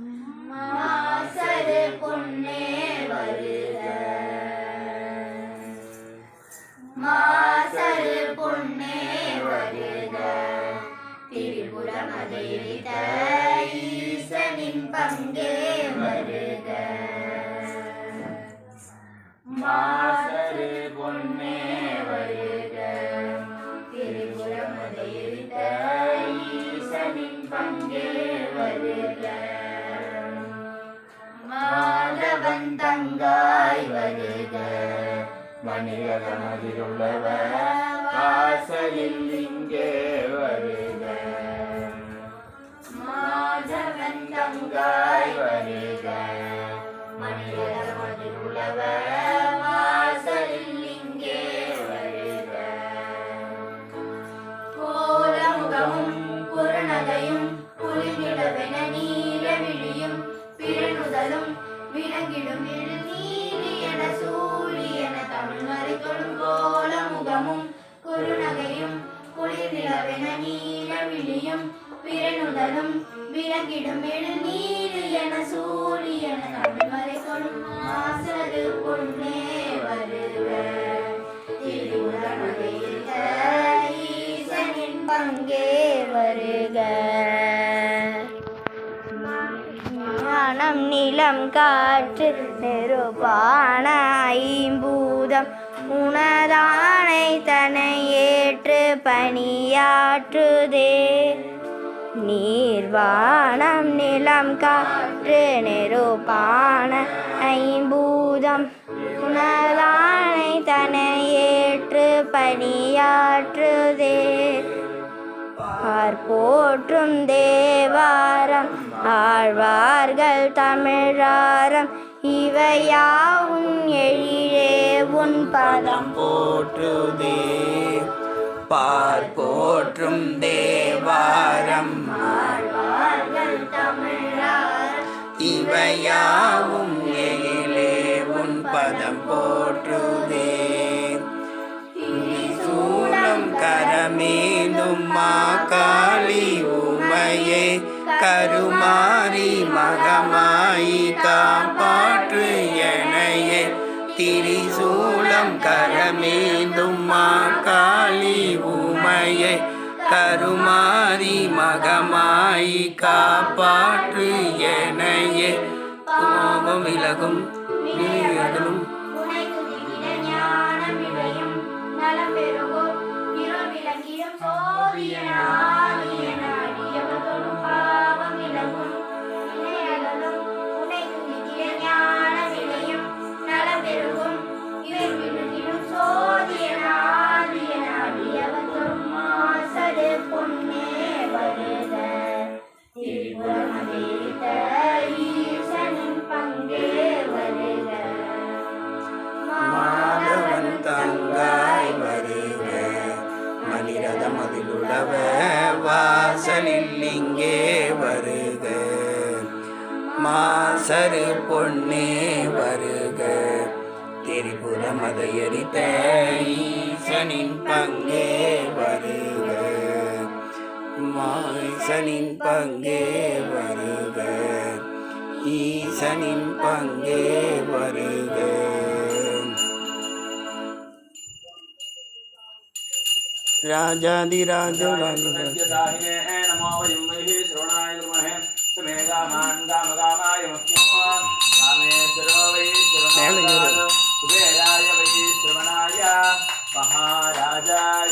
மாசரு பொன்னே வருக. மாசரு பொன்னே வருக. திரிபுரம் அதிரித்த மாதவன் தங்காய் வருக. மணிரகமதிலுள்ளவர் வாசலில் இங்கே வருக. மாதவன் தங்காய் வருக. மணிரகமதிலுள்ளவர் வாசலில் இங்கே வருக. கோலமுகமும் நீல விழியும் பிறனுதலும் விளங்கிடும் நீலி என சூழி என தமிழ் மறைக்கொள்ளும் கோல முகமும் குறுநகையும் குளிர் நிலவென நீல விழியும் பிறனுதலும் விளங்கிடும் நீலி என சூழி என தமிழ் மறைத்தொடும் மாசரு பொன்னே வருக ஞானம் நிலம் காற்று நெருப்பான ஐம்பூதம் உணதானை தனை ஏற்று பணியாற்றுதே. நீர்வானம் நிலம் காற்று நெருப்பான ஐம்பூதம் உனதானை தனை ஏற்று பணியாற்றுதே. போற்றும் தேவா ஆழ்வார்கள் தமிழாரம். இவையாவும் எழிலே உன் பதம். போற்றுதே பார் போற்றும் தேவாரம். ஆழ்வார்கள் தமிழாரம் இவையாவும் கருமாரி மகமாயி காப்பாற்று எனையே திரிசூலம் கரமேந்தும்மா காளி உமையே கருமாரி மகமாயி காப்பாற்று எனையே கோபம் விலகும் நீர்களும் உனை துதிக்கிட ஞானம் விளையும். நலம் பெருகும் இருள் விளங்கிடும் மாதவன் தங்காய் வருக. மணிரதம் அதிலுள்ளவ வாசலில் இங்கே வருக. மாசரு பொன்னே வருக. திரிபுரம் அதை எரித்த ஈசனின் பங்கே வருக. மாசனின் பங்கே வருக ஈசனின் பங்கே வருக ராஜாதிராஜ सत्यसाहिने नमो वयं वैः श्रवणाय कुर्महे समे कामान् कामकामाय मह्यमो कामेश्वरो वै श्रवणाय कुबेराय वै श्रवणाय महाराजाय